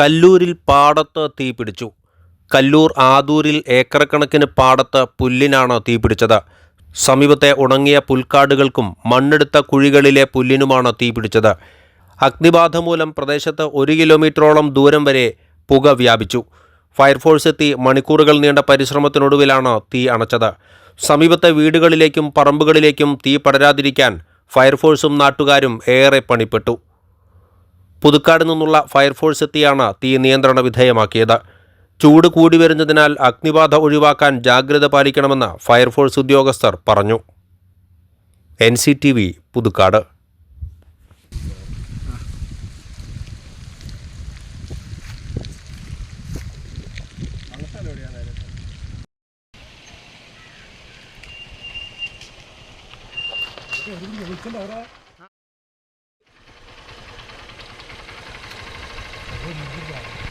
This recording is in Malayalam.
കല്ലൂരിൽ പാടത്ത് തീപിടിച്ചു കല്ലൂർ ആദൂരിൽ ഏക്കറക്കണക്കിന് പാടത്ത് പുല്ലിനാണ് തീപിടിച്ചത് സമീപത്തെ ഉണങ്ങിയ പുൽക്കാടുകൾക്കും മണ്ണെടുത്ത കുഴികളിലെ പുല്ലിനുമാണ് തീപിടിച്ചത് അഗ്നിബാധ മൂലം പ്രദേശത്ത് ഒരു കിലോമീറ്ററോളം ദൂരം വരെ പുക വ്യാപിച്ചു. ഫയർഫോഴ്സ് എത്തി മണിക്കൂറുകൾ നീണ്ട പരിശ്രമത്തിനൊടുവിലാണ് തീ അണച്ചത്. സമീപത്തെ വീടുകളിലേക്കും പറമ്പുകളിലേക്കും തീ പടരാതിരിക്കാൻ ഫയർഫോഴ്സും നാട്ടുകാരും ഏറെ പണിപ്പെട്ടു. പുതുക്കാട് നിന്നുള്ള ഫയർഫോഴ്സ് എത്തിയാണ് തീ നിയന്ത്രണ വിധേയമാക്കിയത്. ചൂട് കൂടി വരുന്നതിനാൽ അഗ്നിബാധ ഒഴിവാക്കാൻ ജാഗ്രത പാലിക്കണമെന്ന് ഫയർഫോഴ്സ് ഉദ്യോഗസ്ഥർ പറഞ്ഞു. N C T V Puthukkad Obrigado.